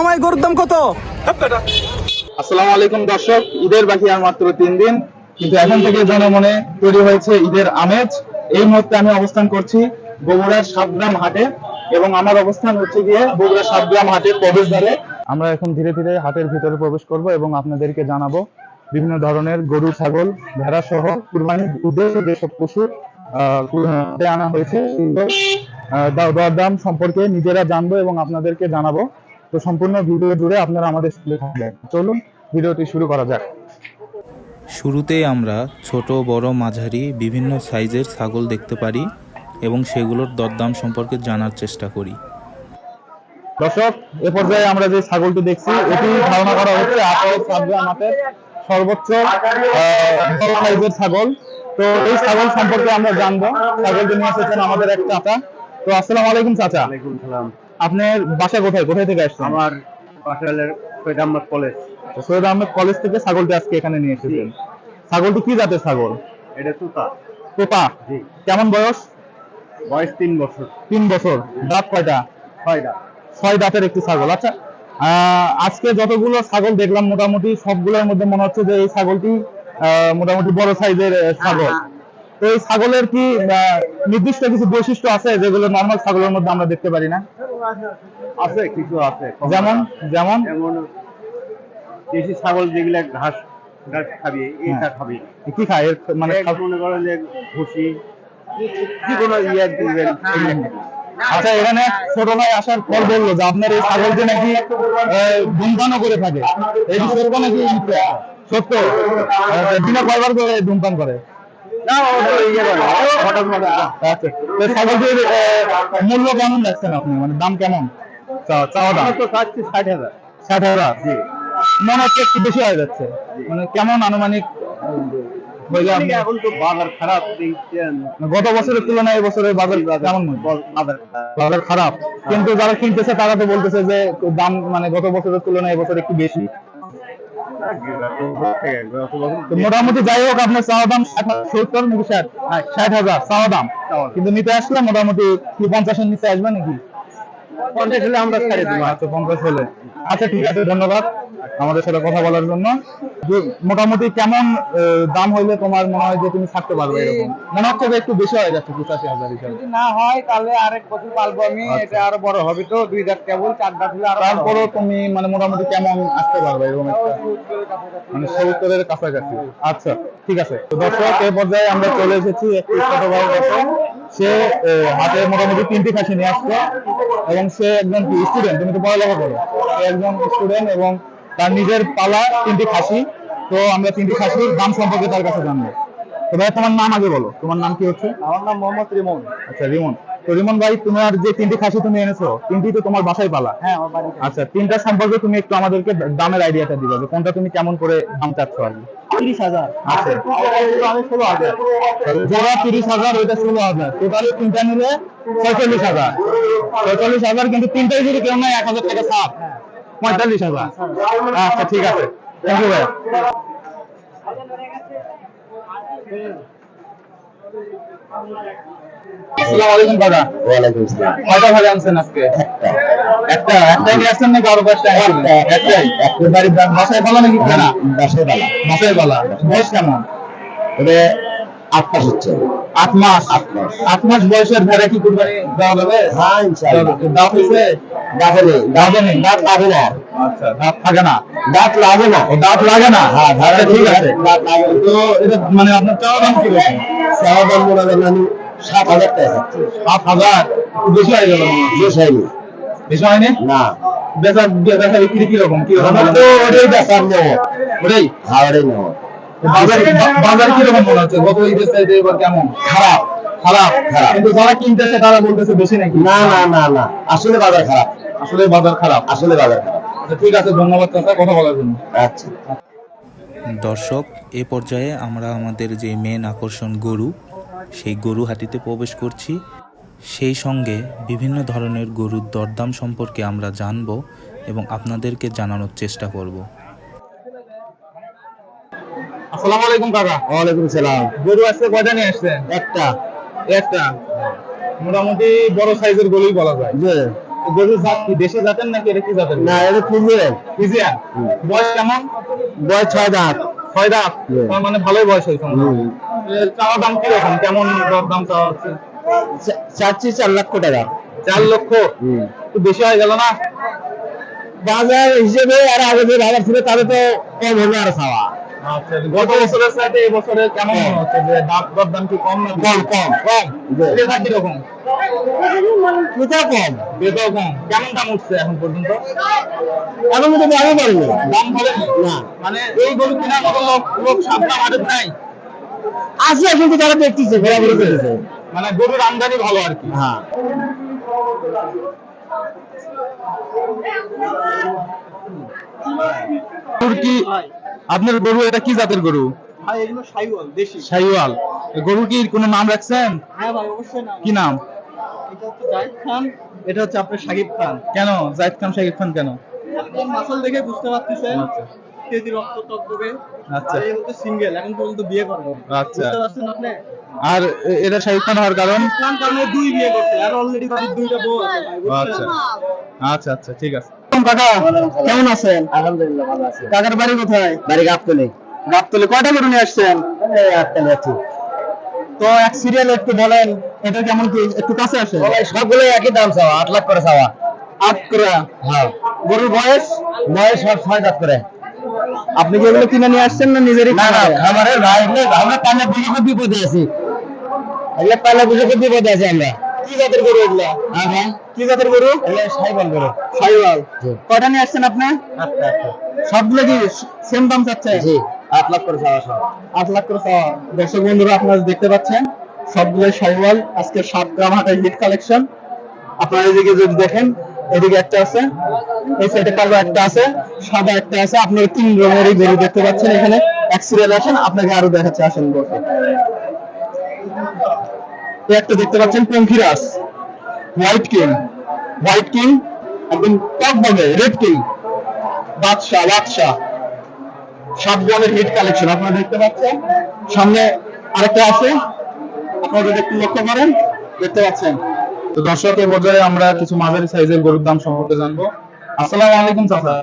মামাই গরুর দাম কত? আসসালামু আলাইকুম দর্শক ঈদের বাকি আর মাত্র তিন দিন কিন্তু এখন থেকে জনমনে তৈরি হয়েছে ঈদের আমেজ। এই মুহূর্তে আমি অবস্থান করছি বগুড়ার সাতগ্রাম হাটে এবং আমার অবস্থান হচ্ছে গিয়ে বগুড়া সাতগ্রাম হাটের প্রবেশদ্বারে। আমরা এখন ধীরে ধীরে হাটের ভিতরে প্রবেশ করব এবং আপনাদেরকে জানাব বিভিন্ন ধরনের গরু ছাগল ভেড়া সহ কুরবানির উদ্দেশ্যে যেসব পশু আনা হয়েছে দর- দরদাম সম্পর্কে নিজেরা জানব এবং আপনাদেরকে জানাব। তো সম্পূর্ণ ভিডিও জুড়ে আপনারা আমাদের সাথে থাকবেন। চলুন ভিডিওটি শুরু করা যাক। শুরুতেই আমরা ছোট বড় মাঝারি বিভিন্ন সাইজের ছাগল দেখতে পারি এবং সেগুলোর দরদাম সম্পর্কে জানার চেষ্টা করি। দর্শক এ পর্যায়ে আমরা যে ছাগলটি দেখছি এটি ধারণা করা হচ্ছে মাঠের সর্বোচ্চ সাইজের ছাগল। তো এই ছাগল সম্পর্কে আমরা জানব। ছাগলটি নিয়ে এসেছেন আমাদের এক চাচা। তো আসসালামু আলাইকুম চাচা। সালাম। আপনার বাসা কোথায়? কোথায় থেকে আসছেন? আমার পাটালের সৈয়দ আহমদ কলেজ। সৈয়দ আহমেদ কলেজ থেকে ছাগলটি আজকে এখানে নিয়ে এসেছেন। ছাগলটি কি জাতের ছাগল? এটা তুতা। তোপা জি। কেমন বয়স? বয়স তিন বছর। তিন বছর। দাঁত কয়টা? ছয়টা ছয় দাঁতের একটি ছাগল। আচ্ছা আজকে যতগুলো ছাগল দেখলাম মোটামুটি সবগুলোর মধ্যে মনে হচ্ছে যে এই ছাগলটি আহ, মোটামুটি বড় সাইজের ছাগল। তো এই ছাগলের কি আহ, নির্দিষ্ট কিছু বৈশিষ্ট্য আছে যেগুলো নর্মাল ছাগলের মধ্যে আমরা দেখতে পারি না? আছে কিছু আছে যেমন যেমন? যেমন দেশি ছাগল যেগুলা ঘাস ঘাস খাবি এটা হ্যাঁ। খাবি। কি খায়? মানে মনে করেন যে ভুসি যে কোনো ইয়ে দিবেন। আচ্ছা এখানে ছোট ভাই আসার পর বলল যে আপনার এই ছাগলটি নাকি আহ, ধূমপানও করে থাকে। এই কি সত্য নাকি সত্য। দিনে কয়বার করে ধূমপান করে। আচ্ছা। ছাগলটির মূল্য কেমন রাখছেন আপনি? মানে দাম কেমন? চাওয়া দাম? আমরা তো চাচ্ছি ষাট হাজার। ষাট হাজার? জি। মনে হচ্ছে একটু বেশি হয়ে যাচ্ছে। মানে কেমন আনুমানিক? এখন তো বাজার খারাপ গত বছরের তুলনায় এই বছরের বাজার কেমন? বাজার খারাপ। কিন্তু যারা কিনতেছে তারা তো বলতেছে যে দাম মানে গত বছরের তুলনায় এবছর একটু বেশি। মোটামুটি যাই হোক আপনার চাওয়া দাম সত্তর নাকি ষাট হ্যাঁ, ষাট হাজার চাওয়া দাম। কিন্তু নিতে আসলে মোটামুটি কি পঞ্চাশের নিচে আসবে নাকি? পঞ্চাশ হলে আমরা ছাড়ে দিব। আচ্ছা পঞ্চাশ হলে। আচ্ছা ঠিক আছে ধন্যবাদ। আমাদের সাথে কথা বলার জন্য। যে মোটামুটি কেমন দাম হইলে তোমার মনে হয় যে তুমি ছাড়তে পারবে এরকম? মনে হচ্ছে যে একটু বেশি হয়ে যাচ্ছে পঁচাশি হাজার হিসাবে। যদি না হয় তাহলে আরেক বছর পালবো আমি। আচ্ছা। এটা আরও বড় হবে তো দুই দাঁত কেবল চার দাঁত হলে আরও তারপরেও তুমি মানে মোটামুটি কেমন আসতে পারবে এরকম একটা? মানে সত্তরের কাছাকাছি। আচ্ছা ঠিক আছে। তো দর্শক এই পর্যায়ে আমরা চলে এসেছি একটি ছোট ভাই সে হাতে মোটামুটি তিনটি খাসি নিয়ে আসছে এবং সে একজন স্টুডেন্ট তুমি তো পড়ালেখা করো। সে একজন স্টুডেন্ট এবং তার নিজের পালা তিনটি খাসি। তো আমরা তিনটি খাসির দাম সম্পর্কে তার কাছে জানব। তো ভাই তোমার নাম আগে বলো। তোমার নাম কি হচ্ছে? আমার নাম মোহাম্মদ রিমন। আচ্ছা রিমন। তো রিমন ভাই তোমার যে তিনটি খাসি তুমি এনেছো তিনটি তো তোমার বাসায় পালা। হ্যাঁ আমার বাড়িতে। আচ্ছা তিনটা সম্পর্কে তুমি একটু আমাদেরকে দামের আইডিয়াটা দিবে যে কোনটা তুমি কেমন করে দাম চাচ্ছ আর কি। তিরিশ হাজার। আচ্ছা। আমি ষোলো হাজার জোড়া তিরিশ হাজার ওইটা ষোলো হাজার। টোটালি তিনটা নিলে ছয়চল্লিশ হাজার। ছয়চল্লিশ হাজার কিন্তু তিনটাই যদি কেউ নেয় এক হাজার টাকা ছাড়। পঁয়তাল্লিশ হাজার। আচ্ছা ঠিক আছে। থ্যাংক ইউ ভাই আসসালামু আলাইকুম দাদা। ওয়ালাইকুম আসসালাম। কয়টা ভাগে আনছেন আজকে? একটা। একটাই নিয়ে আসছেন নাকি আরও কয়েকটা আনছিলেন? একটাই? বাড়ির বা- বাসায় পালা নাকি না বাসায় বালা বাসায় পালা বয়স কেমন? ওটা আট মাস হচ্ছে। আট মাস? আট মাস। আট মাস বয়সের ভেড়া কি কুরবানি দেওয়া যাবে? হ্যাঁ ইনশাআল্লাহ। হয়েছে? দাঁতে দাঁতে দাঁত লাগে না। আচ্ছা। দাঁত থাকে না। দাঁত লাগে না। দাঁত লাগে না। হ্যাঁ, দাঁত ঠিক আছে। দাঁত লাগে তো এটা মানে আপনার চাওয়া দাম কি রকম? চাওয়া দাম করেন আমি সাত হাজার টাকা। সাত হাজার? বেশি হয়ে গেল বেশ হয়নি। বেশি হয়নি? না। বেচা বেচা বিক্রি কি আমার তো ওটাই ওটাই নেওয়া। বাজার বাজার কীরকম মনে হচ্ছে? গত ঈদের চাইতে এবার কেমন? খারাপ। খারাপ খারাপ। কিন্তু যারা কিনতেছে তারা বলতেছে বেশি নাকি? না না না না। আসলে বাজার খারাপ। আসলে বাজার খারাপ। আসলে বাজার খারাপ। আচ্ছা, ঠিক আছে ধন্যবাদ চাচা কথা বলার জন্য। আচ্ছা। দর্শক এ পর্যায়ে আমরা আমাদের যে মেন আকর্ষণ গরু সেই গরু হাটিতে প্রবেশ করছি। সেই সঙ্গে বিভিন্ন ধরনের গরুর দরদাম সম্পর্কে আমরা জানব এবং আপনাদেরকে জানানোর চেষ্টা করব। আসসালামু আলাইকুম কাকা। ওয়ালাইকুম সালাম। গরু আজকে কয়টা নিয়ে আসছেন? একটা। একটা মোটামুটি বড় সাইজের গরুই বলা যায়। যে গরুর জাত কি দেশি জাতের নাকি এটা কি জাতের না এটা ফিজিয়ান ফিজিয়ান বয়স কেমন? বয়স ছয় দাঁত। ছয় দাঁত? তার মানে ভালোই বয়স হয়েছে চাওয়া দাম কেমন দাম চাওয়া হচ্ছে? চাচ্ছি চার লক্ষ টাকা। চার লক্ষ। বেশি হয়ে গেল না? বাজার হিসেবে আর আগে যে বাজার ছিল তাহলে তো কম হলো আর খাওয়া আচ্ছা গত বছরের সাথে এই বছরে কেমন মনে হচ্ছে? যে দাম কি কম না কম কম কম। জি। কীরকম? কোথাও কম। বেতাও কম। কেমন দাম উঠছে এখন পর্যন্ত? এখন কিন্তু দামও পারিনি দাম বলেন না। মানে এই গরু কেনার মতো লোক লোক সাবধান হাটে নাই? আছে কিন্তু তারা দেখতেছে ঘোরাঘুরি করতেছে। মানে গরুর আমদানি ভালো আর কি। হ্যাঁ। আপনার গরু এটা কি জাতের গরু? সাইওয়াল গরুর কি কোনো নাম রাখছেন? হ্যাঁ ভাই অবশ্যই না কি নাম? এটা হচ্ছে জাহিদ খান এটা হচ্ছে আপনার সাকিব খান। কেন? জাহিদ খান খান কেন? মাসল দেখে বুঝতে পারতেছেন আচ্ছা। রক্ত আচ্ছা। আর এই হচ্ছে সিঙ্গেল এখন পর্যন্ত বিয়ে করব। আচ্ছা। বুঝতে পারছেন আপনি? আর এটা শাহিদ খান হওয়ার কারণ? কারণে দুই বিয়ে আর অলরেডি দুইটা বউ আছে আচ্ছা। আচ্ছা আচ্ছা ঠিক আছে। কাকা। কেমন আছেন? আলহামদুলিল্লাহ ভালো আছে। কাকার বাড়ি কোথায়? বাড়ি গাবতলি। গাবতলে। কয়টা নিয়ে আসছেন? তো এক সিরিয়াল একটু বলেন এটা কেমন কি? একটু কাছে আসেন সবগুলো একই দাম চাওয়া আট লাখ করে চাওয়া। আট করে? হ্যাঁ। গরুর বয়স? বয়স সব ছয় দাঁত করে। আপনি কি এগুলো কিনে নিয়ে আসছেন না নিজেরই না না খামারের ভাই আমরা পালে বুঝে বিপদে আছি। এগুলো পালে বুঝে বিপদে আছি আমরা। কি জাতের গরু এগুলো? হ্যাঁ ভাই কি জাতের গরু? সাইবল করে সাইওয়াল কয়টা নিয়ে আসছেন আপনি? সবগুলো কি সেম দাম চাচ্ছে? জি আট লাখ করে চাওয়া সব। আট লাখ করে চাওয়া। দর্শক বন্ধুরা আপনারা দেখতে পাচ্ছেন সবগুলো সাইওয়াল আজকে সাত গ্রাম হাটের হিট কালেকশন আপনারা এদিকে যদি দেখেন এদিকে একটা আছে। এই সাইডে কালো একটা আছে সাদা একটা আছে। আপনারা তিন রঙেরই গরু দেখতে পাচ্ছেন এখানে। এক সিরিয়াল আসেন আপনাকে আরও দেখাচ্ছে আসেন একটা দেখতে পাচ্ছেন পঙ্খিরাস হোয়াইট কিং হোয়াইট কিং একদম টপ বনে রেড কিং বাদশাহ বাদশাহ সাত বনের হিট কালেকশন আপনারা দেখতে পাচ্ছেন? সামনে আরেকটা আছে, আপনারা যদি একটু লক্ষ্য করেন, দেখতে পাচ্ছেন। তো দর্শক পর্যায়ে আমরা কিছু মাঝারি সাইজের গরুর দাম সম্পর্কে জানব। আসসালামু আলাইকুম চাচা।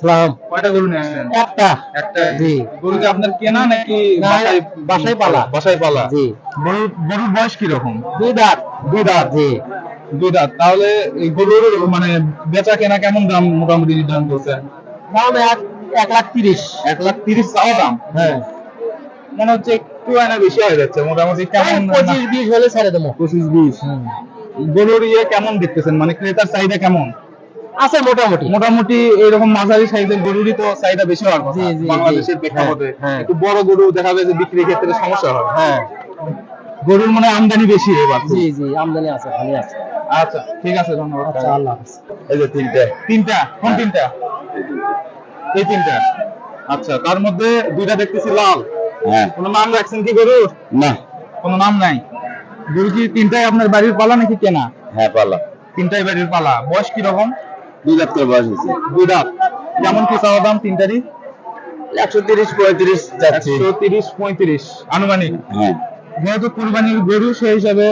সালাম। কয়টা গরু নিয়ে আসছেন একটা। একটা। জি। গরু কি আপনার কেনা নাকি বাসায় পালা। বাসায় পালা? জি। গরুর বয়স কি রকম দুই দাঁত। দুই দাঁত? জি। দুই দাঁত। তাহলে গরুর মানে বেচা কেনা কেমন দাম মোটামুটি নির্ধারণ করছেন? দাম এক এক লাখ তিরিশ। এক লাখ তিরিশ চাওয়া দাম? হ্যাঁ। মনে হচ্ছে একটু আয়না বেশি হয়ে যাচ্ছে মোটামুটি কেমন পঁচিশ বিশ হলে ছেড়ে দেবো। পঁচিশ বিশ গরুর ইয়ে কেমন দেখতেছেন? মানে ক্রেতার চাহিদা কেমন? আছে মোটামুটি। মোটামুটি এরকম মাঝারি সাইজের গরুরই তো চাহিদা বেশি হওয়ার কথা। বাংলাদেশের প্রেক্ষাপটে হ্যাঁ, হ্যাঁ। একটু বড় গরু দেখা যায় যে বিক্রির ক্ষেত্রে সমস্যা হয়। হ্যাঁ। গরুর মানে আমদানি বেশি এবার জি জি আমদানি আছে খালি আছে। আচ্ছা ঠিক আছে ধন্যবাদ। আচ্ছা আল্লাহ হাফেজ। এই যে তিনটা। তিনটা? কোন তিনটা? এই তিনটা। আচ্ছা তার মধ্যে দুইটা দেখতেছি লাল। হ্যাঁ। কোনো নাম রাখছেন কি গরুর? না। কোনো নাম নাই। গরু কি তিনটাই আপনার বাড়ির পালা নাকি কেনা? হ্যাঁ পালা। তিনটাই বাড়ির পালা। বয়স কি রকম দুই দাঁত করে বয়স হয়েছে। দুই দাঁত কেমন কি চাওয়া দাম তিনটারই? একশো তিরিশ পঁয়ত্রিশ একশো তিরিশ পঁয়ত্রিশ। আনুমানিক। হ্যাঁ। যেহেতু কুরবানির গরু সেই হিসাবে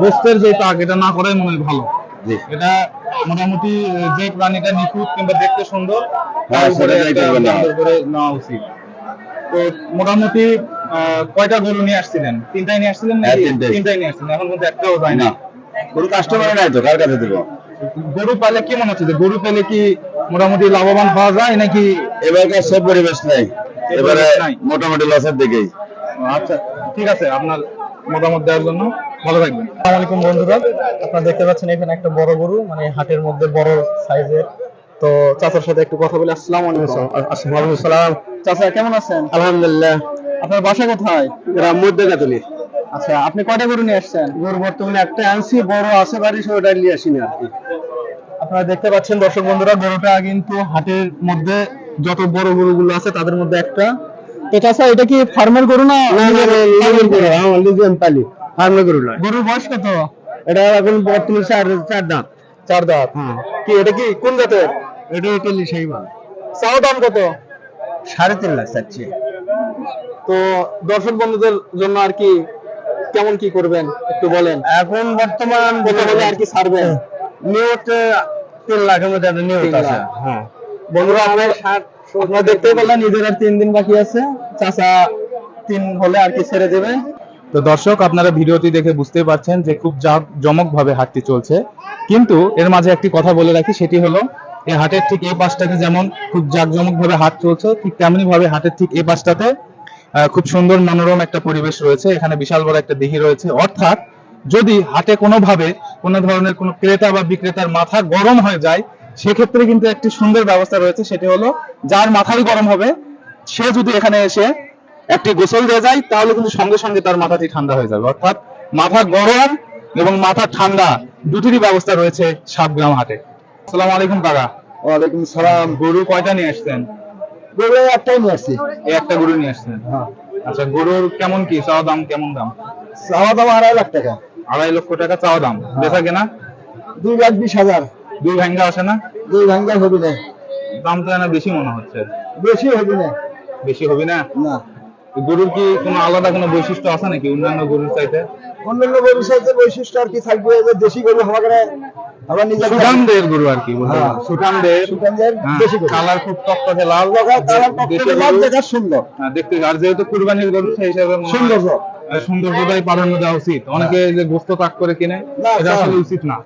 গোস্তের যে তাক এটা না করাই মনে হয় ভালো। এটা মোটামুটি যে প্রাণীটা নিখুঁত কিংবা দেখতে সুন্দর হ্যাঁ, তার উপরে নেওয়া উচিত। তো মোটামুটি কয়টা গরু নিয়ে আসছিলেন? তিনটাই নিয়ে আসছিলেন হ্যাঁ, তিনটাই। নিয়ে আসছিলেন। এখন কিন্তু একটাও যায় না। না। কোনো কাস্টমার নাই তো কার কাছে দেবো? গরু পালে কি মনে হচ্ছে যে গরু পেলে কি মোটামুটি লাভবান হওয়া যায় নাকি এবারকার সে পরিবেশ নাই। এবারে মোটামুটি লসের দিকেই। আচ্ছা ঠিক আছে আপনার মতামত দেওয়ার জন্য ভালো থাকবেন। আসসালামু আলাইকুম বন্ধুরা আপনারা দেখতে পাচ্ছেন এখানে একটা বড় গরু মানে হাটের মধ্যে বড় সাইজের। তো চাচার সাথে একটু কথা বলে আসসালামু আলাইকুম। ওয়ালাইকুম সালাম চাচা কেমন আছেন? আলহামদুলিল্লাহ। আপনার বাসা কোথায়? গ্রাম মধ্যে কাতলি আচ্ছা আপনি কয়টা গরু নিয়ে আসছেন? গরু বর্তমানে একটা আনছি বড় আছে বাড়ি সে ওটা নিয়ে আসিনি আর কি। আপনারা দেখতে পাচ্ছেন দর্শক বন্ধুরা গরুটা কিন্তু হাটের মধ্যে যত বড় গরুগুলো আছে তাদের মধ্যে একটা। তো চাচা এটা কি ফার্মের গরু না গরু? আমার পালি গরু নয়। গরুর বয়স কত? এটা এখন বর্তমানে চার চার দাঁত। চার দাঁত? হ্যাঁ। কি এটা কি কোন জাতের? এটা ইটালি সাইবাল চাও দাম কত? সাড়ে তিন লাখ চাচ্ছি। তো দর্শক বন্ধুদের জন্য আর কি কেমন কি করবেন একটু বলেন। এখন বর্তমান কত হলে আর কি ছাড়বেন? নিউট তিন লাখের মধ্যে একটা নিউট তিন আছে। হ্যাঁ। বন্ধুরা আপনার আপনারা দেখতে পেলেন ঈদের আর তিন দিন বাকি আছে। চাচা তিন হলে আর কি ছেড়ে দেবে তো দর্শক আপনারা ভিডিওটি দেখে বুঝতেই পারছেন যে খুব জমক ভাবে হাটটি চলছে। কিন্তু এর মাঝে একটি কথা বলে রাখি সেটি হলো এই হাটের ঠিক এই পাশটাতে যেমন খুব জাঁকজমক ভাবে হাট চলছে ঠিক তেমনি ভাবে হাটের ঠিক এই পাশটাতে আহ, খুব সুন্দর মনোরম একটা পরিবেশ রয়েছে। এখানে বিশাল বড় একটা দিঘি রয়েছে। অর্থাৎ যদি হাটে কোনোভাবে কোনো ধরনের কোনো ক্রেতা বা বিক্রেতার মাথা গরম হয়ে যায় সেক্ষেত্রে কিন্তু একটি সুন্দর ব্যবস্থা রয়েছে সেটি হলো যার মাথাই গরম হবে সে যদি এখানে এসে একটি গোসল দিয়ে যায় তাহলে কিন্তু সঙ্গে সঙ্গে তার মাথাটি ঠান্ডা হয়ে যাবে। অর্থাৎ মাথা গরম এবং মাথা ঠান্ডা দুটিরই ব্যবস্থা রয়েছে সাতগ্রাম হাটে। আসসালামু আলাইকুম কাকা। ওয়ালাইকুম সালাম। গরু কয়টা নিয়ে আসছেন? গরু একটাই নিয়ে আসছি। এই একটা গরু নিয়ে আসছেন? হ্যাঁ। আচ্ছা গরুর কেমন কি? চাওয়া দাম কেমন দাম? চাওয়া দাম আড়াই লাখ টাকা। আড়াই লক্ষ টাকা চাওয়া দাম। বেচা কেনা? দুই লাখ বিশ হাজার। দুই ভাঙ্গা আসে না? দুই ভাঙ্গা হবে না। দাম তো না বেশি মনে হচ্ছে। বেশি হবে না। বেশি হবে না? না। গরুর কি কোনো আলাদা কোনো বৈশিষ্ট্য আছে নাকি অন্যান্য গরুর চাইতে? অন্যান্য গরুর সাথে বৈশিষ্ট্য আর কি থাকবে? যে দেশি গরু হওয়া করে আবার নিজের সুঠামদের গরু আর কি হ্যাঁ। গেলে। সুঠামদের হ্যাঁ, দেশি গরু। কালার খুব টকটকে লাল। লাগা কালার পক্ষে গরু। দেখা সুন্দর। হ্যাঁ, দেখতে আর যেহেতু কুরবানির গরু সেই হিসাবে মনে হয়, সৌন্দর্য। প্রাধান্য দেওয়া উচিত। অনেকে যে গোস্ত তাক করে কিনে এটা আসলে উচিত না।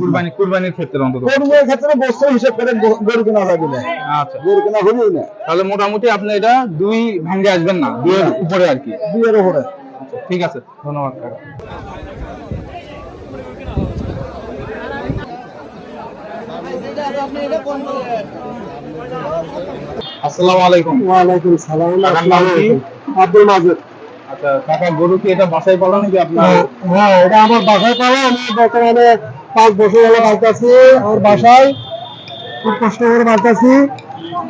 কুরবানি কুরবানির ক্ষেত্রে অন্তত। গরুর ক্ষেত্রে বস্তু হিসেব করে গরু কেনা যাবে না। আচ্ছা। গরু কেনা হবেই না। তাহলে মোটামুটি আপনি এটা দুই ভাঙ্গে আসবেন না? দুইয়ের উপরে আর কি? দুইয়ের উপরে। আচ্ছা, ঠিক আছে। ধন্যবাদ আসসালামু আলাইকুম। ওয়ালাইকুম সালাম। কাকার নাম কি? আব্দুল মাজেদ। আচ্ছা কাকা গরু কি এটা বাসায় পালন নাকি আপনার? হ্যাঁ এটা আমার বাসায় পাওয়া আমি বর্তমানে পাঁচ বছর হলো বাড়তেছি আমার বাসায়। খুব কষ্ট করে বাড়তেছি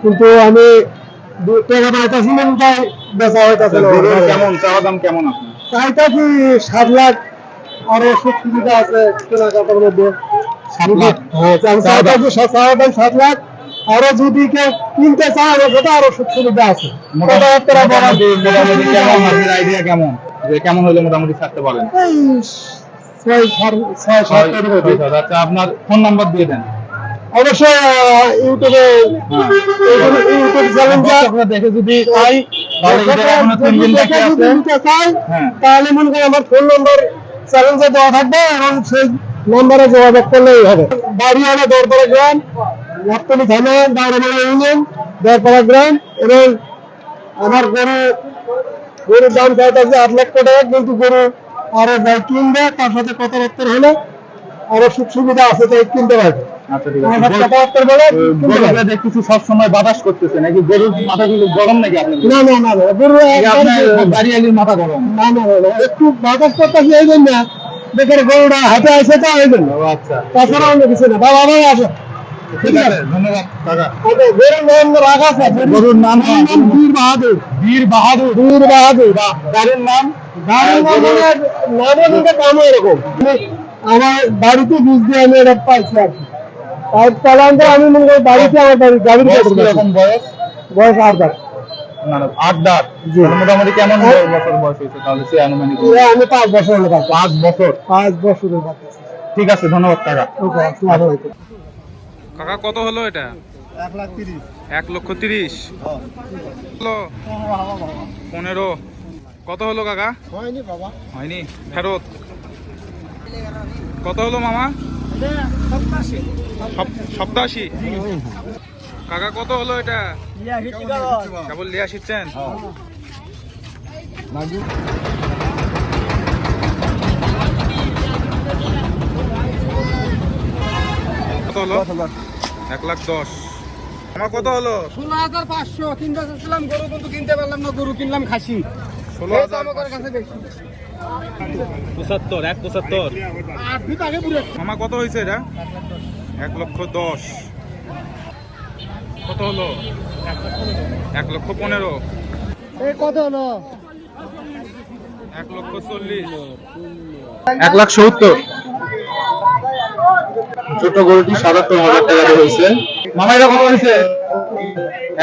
কিন্তু আমি টাকা তাই বেচা হইতেছে না। গরুর কেমন চাওয়া দাম কেমন আপনার? চাইতেছি সাত লাখ আরও সুখ সুবিধা আছে কেনাকাটার মধ্যে। সাত লাখ? হ্যাঁ চাওয়া দাম সাত লাখ। আরও যদি কেউ কিনতে চায় সাথে আরও সুবিধা আছে। কেমন? আইডিয়া কেমন? যে কেমন হলে মোটামুটি থাকতে পারেন। আচ্ছা আপনার ফোন নাম্বার দিয়ে দেন। অবশ্যই ইউটিউবে হ্যাঁ। ইউটিউব দেখে যদি তাহলে হ্যাঁ। মনে করি আমার ফোন নম্বর দেওয়া থাকবে এবং সেই নম্বরে যোগাযোগ করলেই হবে। বাড়ি হলো দরপাড়া গ্রাম রপ্তানি থানা দাঁড়ামারা ইউনিয়ন দরপাড়া গ্রাম এবং আমার গরু গরুর দাম চাইতেছে আট লক্ষ টাকা কিন্তু গরু আরও যাই কিনবে তার সাথে কথাবার্তা হলে আরও সুখ সুবিধা আছে তাই কিনতে পারবে। আচ্ছা আছে। বাতাস করতেছে নাকি গরুর মাথাগুলো গরম নাকি না না না না গরু দাঁড়িয়ে মাথা গরম। না না একটু বাতাস করতেছে এই জন্য দেখেন গরুটা হাতে আছে তো এই জন্য। আচ্ছা। তাছাড়া অন্য কিছু না বাবা ভাই আসো। ঠিক আছে ধন্যবাদ কাকা গরুর নাম রাখা আছে গরুর নাম বীর বাহাদুর। বীর বাহাদুর। বীর বাহাদুর গাড়ির নাম? গাড়ির নাম গরুর- হলো- নামও এরকম? আমি- আমার বাড়িতে বীজ দিয়ে আমি এটা পাইছি আর কি। আমি মনে করি বাড়িতে আমার বাড়ি গাড়ির বয়স বয়স? বয়স আট দাঁত। আট দাঁত। মোটামুটি কেমন বছর বয়স হয়েছে? তাহলে সে আনুমানিক আমি পাঁচ বছর পাঁচ বছর। পাঁচ বছরের ঠিক আছে ধন্যবাদ কাকা ওকে আসসালামু আলাইকুম। কাকা কত হলো এটা? এক লাখ তিরিশ। এক লক্ষ তিরিশ। হলো? পনেরো। কত হলো কাকা? হয়নি বাবা। হয়নি? ফেরত। কত হলো মামা? সপ- সপ্তাশি? কাকা কত হলো এটা? কেবল লিয়া শিখছেন কত হলো? এক লাখ দশ। আমার কত হলো? ষোলো হাজার পাঁচশো। কিনতে চাচ্ছিলাম গরু কিন্তু কিনতে পারলাম না গরু কিনলাম খাসি। ষোলো তো হাজার আমার কাছে বেশি। পঁচাত্তর এক পঁচাত্তর। মামা কত হয়েছে এটা? এক লক্ষ দশ। কত হলো? এক লক্ষ পনেরো। কত হলো? এক লক্ষ চল্লিশ। এক লাখ সত্তর। ছোট গরুটি সাতাত্তর হাজার টাকা হয়েছে। মামা এটা কত হয়েছে?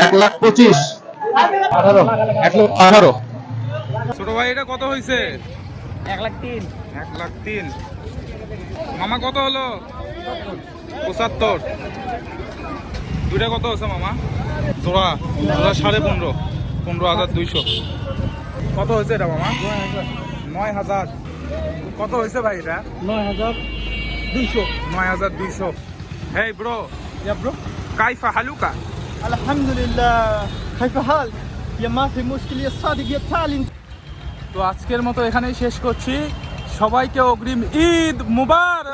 এক লাখ পঁচিশ। আঠারো। এক আঠারো। ছোট ভাই এটা কত হয়েছে? এক লাখ তিন। এক লাখ তিন। মামা কত হলো? পঁচাত্তর। দুইটা কত আছে মামা? জোড়া জোড়া সাড়ে পনেরো। পনেরো হাজার দুইশো। কত হয়েছে এটা মামা? নয় হাজার। কত হয়েছে ভাই এটা? নয় হাজার। দুইশো। দুইশো। ব্রো। ব্রো হালুকা। কাইফা হাল মুশকিল তো আজকের মতো এখানেই শেষ করছি। সবাইকে অগ্রিম ঈদ মুবার